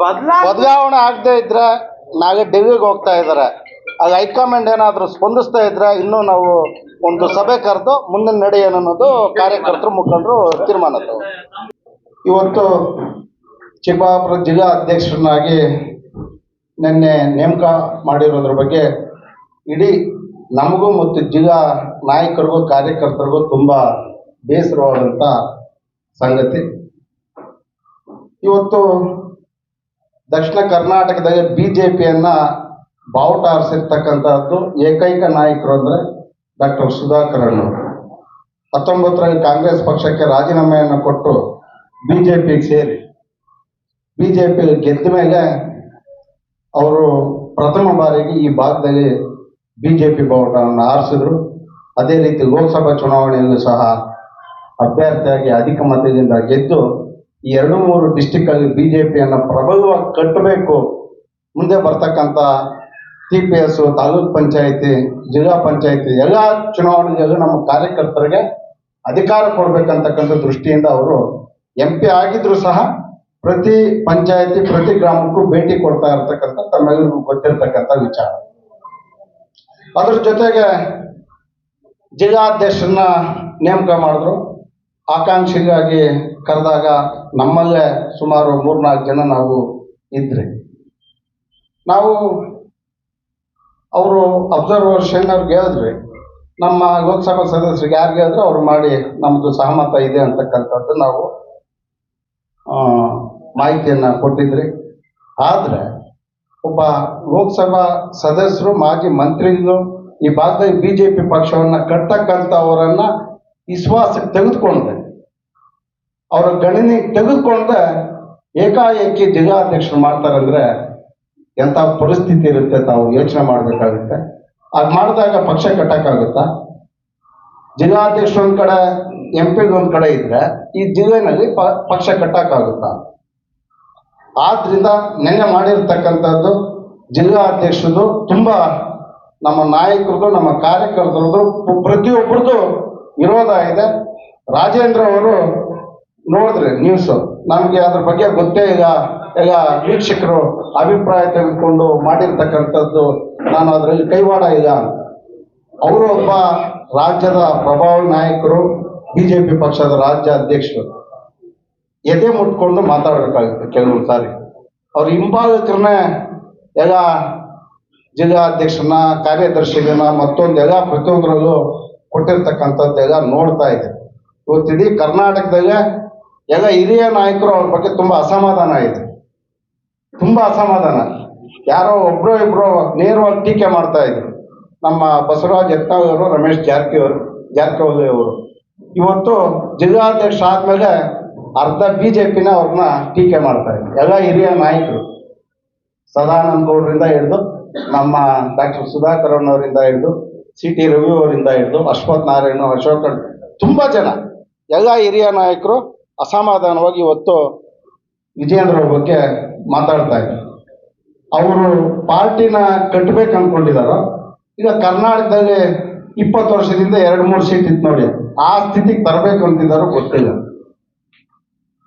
ಬದಲಾವಣೆ ಆಗದೆ ಇದ್ರೆ ನಾಳೆ ಡೆಲ್ಲಿಗೆ ಹೋಗ್ತಾ ಇದ್ದಾರೆ ಅದು ಹೈಕಮಾಂಡ್ ಏನಾದರೂ ಸ್ಪಂದಿಸ್ತಾ ಇದ್ರೆ ಇನ್ನೂ ನಾವು ಒಂದು ಸಭೆ ಕರೆದು ಮುಂದಿನ ನಡೆ ಏನನ್ನೋದು ಅನ್ನೋದು ಕಾರ್ಯಕರ್ತರು ಮುಖಂಡರು ತೀರ್ಮಾನ ಇವತ್ತು ಚಿಕ್ಕಬಳ್ಳಾಪುರ ಜಿಲ್ಲಾ ಅಧ್ಯಕ್ಷರನ್ನಾಗಿ ನಿನ್ನೆ ನೇಮಕ ಮಾಡಿರೋದ್ರ ಬಗ್ಗೆ ಇಡೀ ನಮಗೂ ಮತ್ತು ಜಿಲ್ಲಾ ನಾಯಕರಿಗೂ ಕಾರ್ಯಕರ್ತರಿಗೂ ತುಂಬ ಬೇಸರವಾದಂಥ ಸಂಗತಿ. ಇವತ್ತು ದಕ್ಷಿಣ ಕರ್ನಾಟಕದಾಗ ಬಿ ಜೆ ಪಿಯನ್ನು ಬಾವುಟ ಆರಿಸಿರ್ತಕ್ಕಂಥದ್ದು ಏಕೈಕ ನಾಯಕರು ಅಂದ್ರೆ ಡಾಕ್ಟರ್ ಸುಧಾಕರ್ ಅವರು ಹತ್ತೊಂಬತ್ತರಲ್ಲಿ ಕಾಂಗ್ರೆಸ್ ಪಕ್ಷಕ್ಕೆ ರಾಜೀನಾಮೆಯನ್ನು ಕೊಟ್ಟು ಬಿ ಸೇರಿ ಬಿ ಜೆ ಪಿ ಗೆದ್ದ ಮೇಲೆ ಅವರು ಪ್ರಥಮ ಬಾರಿಗೆ ಈ ಭಾಗದಲ್ಲಿ ಬಿ ಜೆ ಪಿ ಬಾವುಟವನ್ನು ಆರಿಸಿದ್ರು. ಅದೇ ರೀತಿ ಲೋಕಸಭಾ ಚುನಾವಣೆಯಲ್ಲೂ ಸಹ ಅಭ್ಯರ್ಥಿಯಾಗಿ ಅಧಿಕ ಮತದಿಂದ ಗೆದ್ದು ಎರಡು ಮೂರು ಡಿಸ್ಟಿಕ್ ಅಲ್ಲಿ ಜೆ ಪಿಯನ್ನು ಪ್ರಬಲವಾಗಿ ಕಟ್ಟಬೇಕು. ಮುಂದೆ ಬರ್ತಕ್ಕಂಥ ಟಿ ಪಿ ಎಸ್ ತಾಲೂಕ್ ಪಂಚಾಯತಿ, ಜಿಲ್ಲಾ ಪಂಚಾಯತಿ ಎಲ್ಲ ಚುನಾವಣೆಗಳಲ್ಲೂ ನಮ್ಮ ಕಾರ್ಯಕರ್ತರಿಗೆ ಅಧಿಕಾರ ಕೊಡಬೇಕಂತಕ್ಕಂಥ ದೃಷ್ಟಿಯಿಂದ ಅವರು ಎಂ ಪಿ ಆಗಿದ್ರು ಸಹ ಪ್ರತಿ ಪಂಚಾಯತಿ, ಪ್ರತಿ ಗ್ರಾಮಕ್ಕೂ ಭೇಟಿ ಕೊಡ್ತಾ ಇರ್ತಕ್ಕಂಥ ತಮ್ಮೆಲ್ಲರಿಗೂ ಗೊತ್ತಿರ್ತಕ್ಕಂಥ ವಿಚಾರ. ಅದ್ರ ಜೊತೆಗೆ ಜಿಲ್ಲಾಧ್ಯಕ್ಷರನ್ನ ನೇಮಕ ಮಾಡಿದ್ರು. ಆಕಾಂಕ್ಷಿಗಾಗಿ ಕರೆದಾಗ ನಮ್ಮಲ್ಲೇ ಸುಮಾರು ಮೂರ್ನಾಲ್ಕು ಜನ ನಾವು ಇದ್ರಿ. ನಾವು ಅವರು ಅಬ್ಸರ್ವೇಷನ್ ಅವ್ರಿಗೆ ಹೇಳಿದ್ರಿ, ನಮ್ಮ ಲೋಕಸಭಾ ಸದಸ್ಯರಿಗೆ ಯಾರಿಗೆ ಹೇಳಿದ್ರು ಅವ್ರು ಮಾಡಿ ನಮ್ಮದು ಸಹಮತ ಇದೆ ಅಂತಕ್ಕಂಥದ್ದು ನಾವು ಮಾಹಿತಿಯನ್ನು ಕೊಟ್ಟಿದ್ರಿ. ಆದರೆ ಒಬ್ಬ ಲೋಕಸಭಾ ಸದಸ್ಯರು, ಮಾಜಿ ಮಂತ್ರಿಗಳು ಈ ಭಾಗದಲ್ಲಿ ಬಿ ಜೆ ಪಿ ಪಕ್ಷವನ್ನು ವಿಶ್ವಾಸಕ್ಕೆ ತೆಗೆದುಕೊಂಡೆ ಅವರ ಗಣನೆ ತೆಗೆದುಕೊಂಡ ಏಕಾಏಕಿ ಜಿಲ್ಲಾಧ್ಯಕ್ಷರು ಮಾಡ್ತಾರಂದ್ರೆ ಎಂಥ ಪರಿಸ್ಥಿತಿ ಇರುತ್ತೆ ತಾವು ಯೋಚನೆ ಮಾಡಬೇಕಾಗುತ್ತೆ. ಅದು ಮಾಡಿದಾಗ ಪಕ್ಷ ಕಟ್ಟಕ್ಕಾಗುತ್ತಾ ಜಿಲ್ಲಾಧ್ಯಕ್ಷರು ಒಂದ್ ಕಡೆ, ಎಂ ಪಿ ಒಂದ್ ಕಡೆ ಇದ್ರೆ ಈ ಜಿಲ್ಲೆನಲ್ಲಿ ಪ- ಪಕ್ಷ ಕಟ್ಟಕ್ಕಾಗುತ್ತಾ ಆದ್ರಿಂದ ನಿನ್ನೆ ಮಾಡಿರ್ತಕ್ಕಂಥದ್ದು ಜಿಲ್ಲಾ ಅಧ್ಯಕ್ಷರದು ತುಂಬ ನಮ್ಮ ನಾಯಕರದು, ನಮ್ಮ ಕಾರ್ಯಕರ್ತರದು ಪ್ರತಿಯೊಬ್ಬರದು ವಿರೋಧ ಇದೆ. ರಾಜೇಂದ್ರ ಅವರು ನೋಡಿದ್ರೆ ನ್ಯೂಸು ನಮಗೆ ಅದ್ರ ಬಗ್ಗೆ ಗೊತ್ತೇ ಇಲ್ಲ. ಎಲ್ಲ ವೀಕ್ಷಕರು ಅಭಿಪ್ರಾಯ ತೆಗೆದುಕೊಂಡು ಮಾಡಿರ್ತಕ್ಕಂಥದ್ದು ನಾನು ಅದರಲ್ಲಿ ಕೈವಾಡ ಇಲ್ಲ ಅವರು ಒಬ್ಬ ರಾಜ್ಯದ ಪ್ರಭಾವಿ ನಾಯಕರು, ಬಿಜೆಪಿ ಪಕ್ಷದ ರಾಜ್ಯ ಅಧ್ಯಕ್ಷರು. ಎದೆ ಮುಟ್ಕೊಂಡು ಮಾತಾಡಬೇಕಾಗುತ್ತೆ ಕೆಲವೊಂದು ಸಾರಿ. ಅವ್ರ ಹಿಂಬಾಲಕರನ್ನೇ ಎಲ್ಲ ಜಿಲ್ಲಾ ಅಧ್ಯಕ್ಷರನ್ನ, ಕಾರ್ಯದರ್ಶಿಗಳನ್ನ, ಮತ್ತೊಂದು ಎಲ್ಲ ಪ್ರತಿಯೊಂದರಲ್ಲೂ ಕೊಟ್ಟಿರ್ತಕ್ಕಂಥದ್ದೆಲ್ಲ ನೋಡ್ತಾ ಇದೆ. ಇವತ್ತು ಇಡೀ ಕರ್ನಾಟಕದಲ್ಲೇ ಎಲ್ಲ ಹಿರಿಯ ನಾಯಕರು ಅವ್ರ ಬಗ್ಗೆ ತುಂಬಾ ಅಸಮಾಧಾನ ಇದೆ. ತುಂಬಾ ಅಸಮಾಧಾನ. ಯಾರೋ ಒಬ್ರು ಇಬ್ರು ನೇರವಾಗಿ ಟೀಕೆ ಮಾಡ್ತಾ ಇದ್ರು. ನಮ್ಮ ಬಸವರಾಜ್ ಅವರು, ರಮೇಶ್ ಅವರು ಜಾರಕಿಹೊಳಿ ಅವರು. ಇವತ್ತು ಜಿಲ್ಲಾಧ್ಯಕ್ಷ ಆದ್ಮೇಲೆ ಅರ್ಧ ಬಿಜೆಪಿನ ಅವ್ರನ್ನ ಟೀಕೆ ಮಾಡ್ತಾ ಇದ್ರು. ಎಲ್ಲ ಹಿರಿಯ ನಾಯಕರು. ಸದಾನಂದ ಗೌಡರಿಂದ ಹಿಡಿದು, ನಮ್ಮ ಡಾಕ್ಟರ್ ಸುಧಾಕರ್ ಅವರಿಂದ ಹಿಡಿದು ಸಿ ಟಿ ರವಿ ಅವರಿಂದ ಹಿಡಿದು ಅಶ್ವಥ್ ನಾರಾಯಣ, ಅಶೋಕ್ ತುಂಬಾ ಜನ. ಎಲ್ಲ ಹಿರಿಯ ನಾಯಕರು ಅಸಮಾಧಾನವಾಗಿ ಇವತ್ತು ವಿಜಯೇಂದ್ರ ಬಗ್ಗೆ ಮಾತಾಡ್ತಾ ಇದ್ದಾರೆ ಅವರು ಪಾರ್ಟಿನ ಕಟ್ಟಬೇಕು ಅನ್ಕೊಂಡಿದಾರೋ. ಈಗ ಕರ್ನಾಟಕದಲ್ಲಿ ಇಪ್ಪತ್ತು ವರ್ಷದಿಂದ ಎರಡು ಮೂರು ಸೀಟ್ ಇತ್ತು ನೋಡಿ, ಆ ಸ್ಥಿತಿಗೆ ತರಬೇಕು ಅಂತಿದ್ದಾರೋ ಗೊತ್ತಿಲ್ಲ.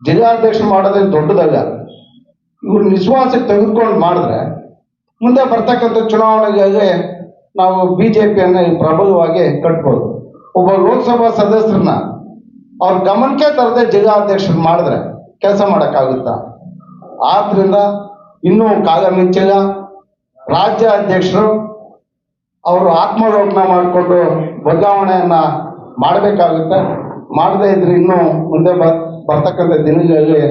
ಜಿಲ್ಲಾಧ್ಯಕ್ಷರು ಮಾಡೋದೇ ದೊಡ್ಡದಲ್ಲ. ಇವ್ರು ನಿಶ್ವಾಸಕ್ಕೆ ತೆಗೆದುಕೊಂಡು ಮಾಡಿದ್ರೆ ಮುಂದೆ ಬರ್ತಕ್ಕಂಥ ಚುನಾವಣೆಗಾಗಿ ನಾವು ಬಿ ಜೆ ಪಿಯನ್ನು ಪ್ರಬಲವಾಗಿ ಕಟ್ಬೋದು. ಒಬ್ಬ ಲೋಕಸಭಾ ಸದಸ್ಯರನ್ನ ಅವ್ರ ಗಮನಕ್ಕೆ ತರದೆ ಜಿಲ್ಲಾಧ್ಯಕ್ಷರು ಮಾಡಿದ್ರೆ ಕೆಲಸ ಮಾಡೋಕ್ಕಾಗುತ್ತಾ? ಆದ್ರಿಂದ ಇನ್ನೂ ಕಾಲ ಮಿಂಚಿಲ್ಲ. ರಾಜ್ಯ ಅಧ್ಯಕ್ಷರು ಅವರು ಆತ್ಮಲೋಪನ ಮಾಡಿಕೊಂಡು ಬದಲಾವಣೆಯನ್ನ ಮಾಡಬೇಕಾಗುತ್ತೆ. ಮಾಡದೇ ಇದ್ರೆ ಇನ್ನೂ ಮುಂದೆ ಬರ್, ಬರ್ತಕ್ಕಂಥ ದಿನಗಳಲ್ಲಿ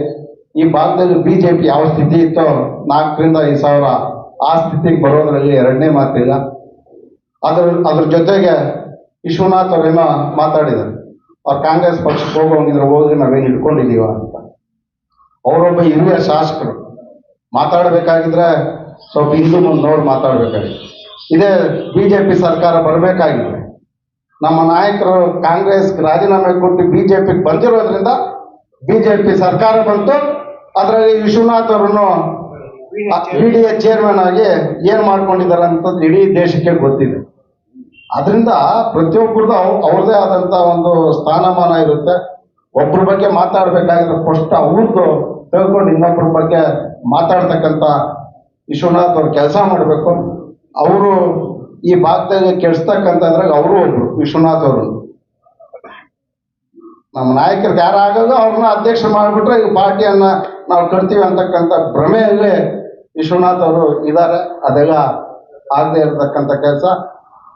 ಈ ಭಾಗದಲ್ಲಿ ಬಿ ಜೆ ಪಿ ಯಾವ ಸ್ಥಿತಿ ಇತ್ತೋ ನಾಲ್ಕರಿಂದ ಐದು ಸಾವಿರ ಆ ಸ್ಥಿತಿಗೆ ಬರೋದ್ರಲ್ಲಿ ಎರಡನೇ ಮಾತಿಲ್ಲ. ಅದ್ರ ಅದ್ರ ಜೊತೆಗೆ ವಿಶ್ವನಾಥ್ ಅವರೇನೋ ಮಾತಾಡಿದ್ದಾರೆ. ಅವ್ರು ಕಾಂಗ್ರೆಸ್ ಪಕ್ಷಕ್ಕೆ ಹೋಗೋಂಗಿದ್ರೆ ಹೋಗಿ ನಾವೇನು ಹಿಡ್ಕೊಂಡಿದ್ದೀವ ಅಂತ. ಅವರೊಬ್ಬ ಹಿರಿಯ ಶಾಸಕರು. ಮಾತಾಡಬೇಕಾಗಿದ್ರೆ ಸ್ವಲ್ಪ ಹಿಂದು ಮುಂದೆ ನೋಡಿ ಮಾತಾಡಬೇಕಾಗಿತ್ತು. ಇದೇ ಬಿ ಜೆ ಪಿ ಸರ್ಕಾರ ಬರಬೇಕಾಗಿದೆ ನಮ್ಮ ನಾಯಕರು ಕಾಂಗ್ರೆಸ್ ರಾಜೀನಾಮೆ ಕೊಟ್ಟು ಬಿ ಜೆ ಪಿಗೆ ಬಂದಿರೋದ್ರಿಂದ ಬಿ ಜೆ ಪಿ ಸರ್ಕಾರ ಬಂತು. ಅದರಲ್ಲಿ ವಿಶ್ವನಾಥ್ ಅವರನ್ನು ಬಿ ಡಿ ಎ ಚೇರ್ಮನ್ ಆಗಿ ಏನ್ ಮಾಡ್ಕೊಂಡಿದ್ದಾರೆ ಅಂತ ಇಡೀ ದೇಶಕ್ಕೆ ಗೊತ್ತಿದೆ. ಅದರಿಂದ ಪ್ರತಿಯೊಬ್ಬರದ್ದು ಅವ್ರ ಅವ್ರದ್ದೇ ಆದಂತ ಒಂದು ಸ್ಥಾನಮಾನ ಇರುತ್ತೆ. ಒಬ್ಬರ ಬಗ್ಗೆ ಮಾತಾಡ್ಬೇಕಾಗಿದ್ರೆ ಫಸ್ಟ್ ಅವ್ರದ್ದು ತಿಳ್ಕೊಂಡು ಇನ್ನೊಬ್ಬರ ಬಗ್ಗೆ ಮಾತಾಡ್ತಕ್ಕಂಥ ವಿಶ್ವನಾಥ್ ಅವ್ರು ಕೆಲಸ ಮಾಡಬೇಕು. ಅವರು ಈ ಭಾಗದಾಗ ಕೆಡಿಸ್ತಕ್ಕಂಥದ್ರಾಗ ಅವರು ಒಬ್ರು, ವಿಶ್ವನಾಥ್ ಅವರು. ನಮ್ಮ ನಾಯಕರಿಗೆ ಯಾರಾಗೋದು ಅವ್ರನ್ನ ಅಧ್ಯಕ್ಷ ಮಾಡಿಬಿಟ್ರೆ ಈ ಪಾರ್ಟಿಯನ್ನ ನಾವು ಕಟ್ತೀವಿ ಅಂತಕ್ಕಂಥ ಭ್ರಮೆಯಲ್ಲಿ ವಿಶ್ವನಾಥ್ ಅವರು ಇದ್ದಾರೆ ಅದೆಲ್ಲ ಆಗದೆ ಇರತಕ್ಕಂಥ ಕೆಲಸ.